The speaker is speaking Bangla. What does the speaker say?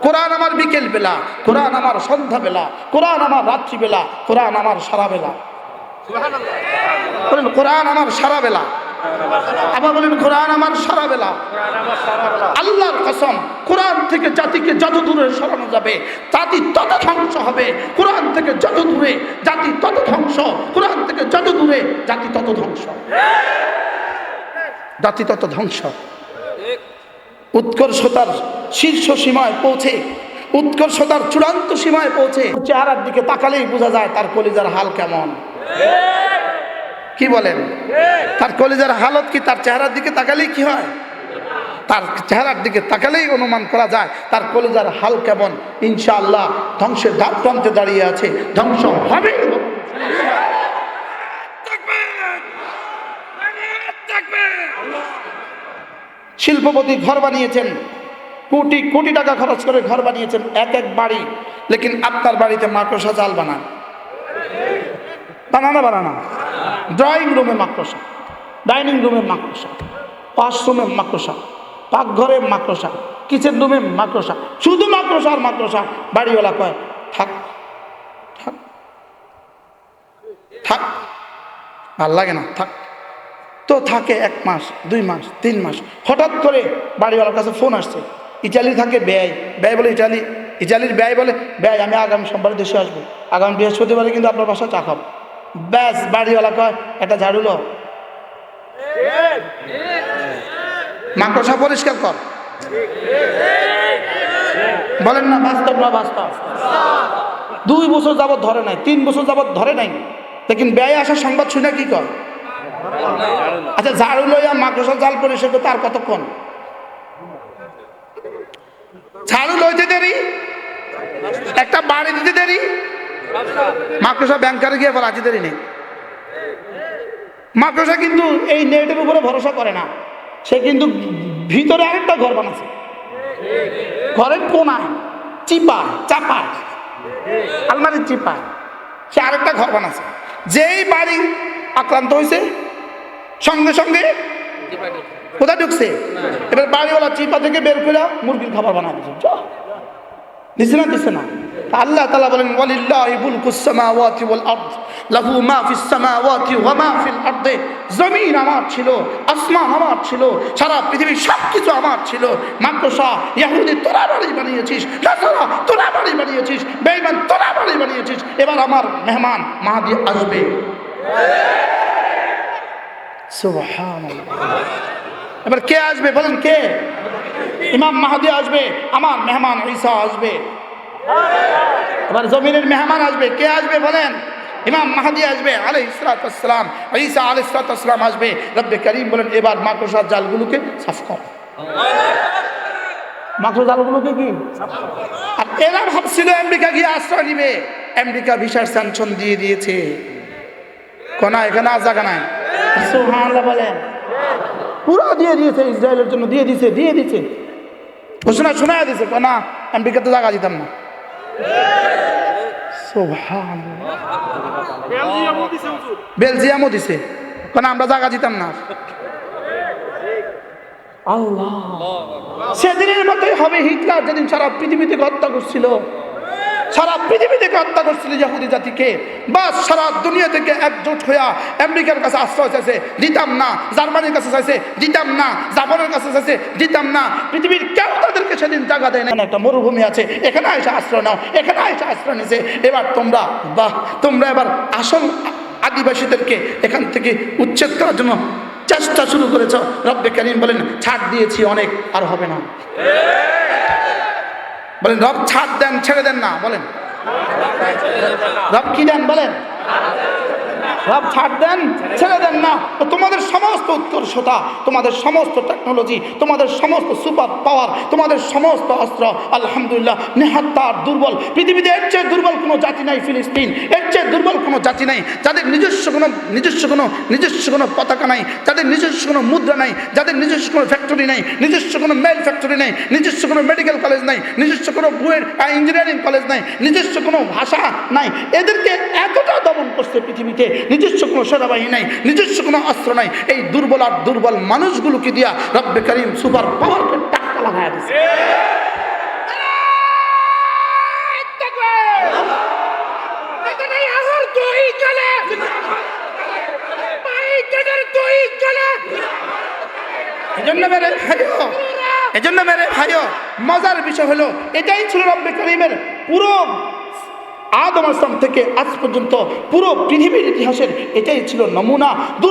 কোরআন আমার বিকেল বেলা, কোরআন আমার সন্ধ্যা বেলা, কোরআন আমার রাত্রি বেলা, কোরআন আমার সারা বেলা। বলেন, কোরআন আমার সারা বেলা। আবার বলেন, কোরআন আমার সারা বেলা। আল্লাহর কসম, কোরআন থেকে জাতিকে যত দূরে সরানো যাবে, জাতি তত ধ্বংস হবে। কোরআন থেকে যত দূরে জাতি তত ধ্বংস। কোরআন থেকে যত দূরে জাতি তত ধ্বংস। জাতি তত ধ্বংস। উৎকর্ষতার শীর্ষ সীমায় পৌঁছে, উৎকর্ষতার চূড়ান্ত সীমায় পৌঁছে। চেহারার দিকে তাকালেই বোঝা যায় তার কলিজার হাল কেমন। কি বলেন? তার কলিজার হালত কি তার চেহারার দিকে তাকালেই কি হয়? তার চেহারার দিকে তাকালেই অনুমান করা যায় তার কলিজার হাল কেমন। ইনশাআল্লাহ ধ্বংসের দ্বার প্রান্তে দাঁড়িয়ে আছে। ধ্বংস হবে শিল্পপতি ঘর বানিয়েছেন, কোটি কোটি টাকা খরচ করে ঘর বানিয়েছেন, এক এক বাড়ি। লেকিন আপনার বাড়িতে মাকড়সা জাল বানান। বানানা বানানা। ড্রয়িং রুমে মাকড়সা, ডাইনিং রুমে মাকড়সা, ওয়াশরুমে মাকড়সা, পাকঘরে মাকড়সা, কিচেন রুমে মাকড়সা, শুধু মাকড়সা আর মাকড়সা, বাড়িওয়ালা কয়, থাক থাক থাক ভালো লাগে না, থাক। তো থাকে এক মাস, দুই মাস, তিন মাস। হঠাৎ করে বাড়িওয়ালার কাছে ফোন আসছে। ইটালি থাকে ব্যয়। ব্যয় বলে ইটালি। ইটালির ব্যয় বলে, ব্যয়, আমি আগামী সোমবার দেশে আসব। আগামী বৃহস্পতিবারে কিন্তু আপনার বাসায় চা খাব। ব্যাস, বাড়িওয়ালা কয়, একটা ঝাড়ু লো মাকড়সা পরিষ্কার কর। বলেন না, বাস্তব না বাস্তব? দুই বছর যাবত ধরে নাই, তিন বছর যাবত ধরে নাই। লেকিন ব্যয় আসার সংবাদ শুনে কি কর আচ্ছা ঝাড়ু লইয়া মাকড়সা জাল পরিষ্কার করতে আর কতক্ষণ ঝাড়ু লইতে দেরি? একটা বাড়ি দিতে দেরি? মাকড়সা ব্যাংকারে গিয়ে আবার আজি দেরি নেই। মাকড়সা কিন্তু এই নেটের উপরে ভরসা করে না। সে কিন্তু ভিতরে আরেকটা ঘর বানাচ্ছে। ঘরের কোনায় চিপা চাপায়, আলমারির চিপায় সে আরেকটা ঘর বানাচ্ছে। যেই বাড়ি আক্রান্ত হয়েছে সঙ্গে সঙ্গে কোথায় ঢুকছে? এবার বাড়িওয়ালা চিপা থেকে বের করে মুরগির খাবার বানা দিচ্ছে। দিছে না দিছে না? আল্লাহ তাআলা বলেন, ওয়ালিল্লাহি মুলকুস সামাওয়াতি ওয়াল আরদ, লাহু মা ফিস সামাওয়াতি ওয়া মা ফিল আরদে। জমিন আমার ছিল, আসমান আমার ছিল, সারা পৃথিবীর সব কিছু আমার ছিল। মাকড়সা ইহুদি তোরা বাড়ি বানিয়েছিস, নাসারা, তোরা বাড়ি বানিয়েছিস, বেঈমান, তোরা বাড়ি বানিয়েছিস। এবার আমার মেহমান মাহাদি আসবে। সুবহানাল্লাহ এবার কে আসবে বলেন কে? ইমাম মাহাদি আসবে, আমার মেহমান ঈসা আসবে। এবার জমিনের মেহমান আসবে, কে আসবে বলেন? ইমাম মাহাদি আসবে আলে ইসরাতাম ঈসা আলে ইসরাতাম আসবে, রব্বে করিম বলেন, এবার মাকড়সার জালগুলোকে সাফ কর। মাকড় জালগুলোকে কি? আর এরা ভাবছিল আমেরিকা গিয়ে আশ্রয় নিবে। আমেরিকা ভিসার স্যাংশন দিয়ে দিয়েছে। কোনা এখানে আর জায়গা নাই সুবহানাল্লাহ বলেন। পুরো দিয়ে দিয়েছে ইসরায়েলের জন্য দিয়ে দিছে দিয়ে দিছে ঘোষণা শোনা দিছে না আমেরিকাতে জায়গা দিতাম না। বেলজিয়ামও দিছে। কেন আমরা জায়গা দিতাম না। আল্লাহ। সেদিনের মতোই হবে হিটলার যেদিন সারা পৃথিবীতে হত্যা করছিল সারা পৃথিবী থেকে হত্যা করছিল ইহুদি জাতিকে। বাস সারা দুনিয়া থেকে একজোট হইয়া আমেরিকার কাছে আশ্রয় চাইছে, দিতাম না। জার্মানির কাছে চাইছে, দিতাম না। জাপানের কাছে চাইছে, দিতাম না। পৃথিবীর কেউ তাদেরকে সেদিন জায়গা দেয় না একটা মরুভূমি আছে, এখানে এসে আশ্রয় নাও, এখানে এসে আশ্রয় নিছে এবার তোমরা, বাহ, তোমরা এবার আসল আদিবাসীদেরকে এখান থেকে উচ্ছেদ করার জন্য চেষ্টা শুরু করেছ। রব্বে কারিম বলেন, ছাড় দিয়েছি অনেক, আর হবে না। বলেন রব ছাদ দেন ছেড়ে দেন না বলেন। রব কি দেন বলেন? রব ছাড় দেন, ছেড়ে দেন না। তো তোমাদের সমস্ত উৎকর্ষতা, তোমাদের সমস্ত টেকনোলজি তোমাদের সমস্ত সুপার পাওয়ার তোমাদের সমস্ত অস্ত্র, আলহামদুলিল্লাহ নেহাত্তার দুর্বল। পৃথিবীতে এর চেয়ে দুর্বল কোনো জাতি নাই ফিলিস্তিন। এর চেয়ে দুর্বল কোনো জাতি নাই, যাদের নিজস্ব কোনো নিজস্ব কোনো নিজস্ব কোনো পতাকা নাই, যাদের নিজস্ব কোনো মুদ্রা নাই, যাদের নিজস্ব কোনো ফ্যাক্টরি নাই, নিজস্ব কোনো মেল ফ্যাক্টরি নাই, নিজস্ব কোনো মেডিকেল কলেজ নাই, নিজস্ব কোনো বইয়ের ইঞ্জিনিয়ারিং কলেজ নাই, নিজস্ব কোনো ভাষা নাই। এদেরকে এতটা দমন করছে পৃথিবীতে নিজস্ব কোনো সেনাবাহিনী নাই, নিজস্ব কোনো অস্ত্র নাই, এই দুর্বল আর দুর্বল মানুষগুলোকে দিয়া রব্বে করিম সুপার পাওয়ারকে টাকা লাগাই দিচ্ছে এজন্য মেরে ভাইও, মজার বিষয় হলো, এটাই ছিল রব্বে করিমের পুরো আদম আসলাম থেকে আজ পর্যন্ত পুরো পৃথিবীর ইতিহাসের এটাই ছিল নমুনা।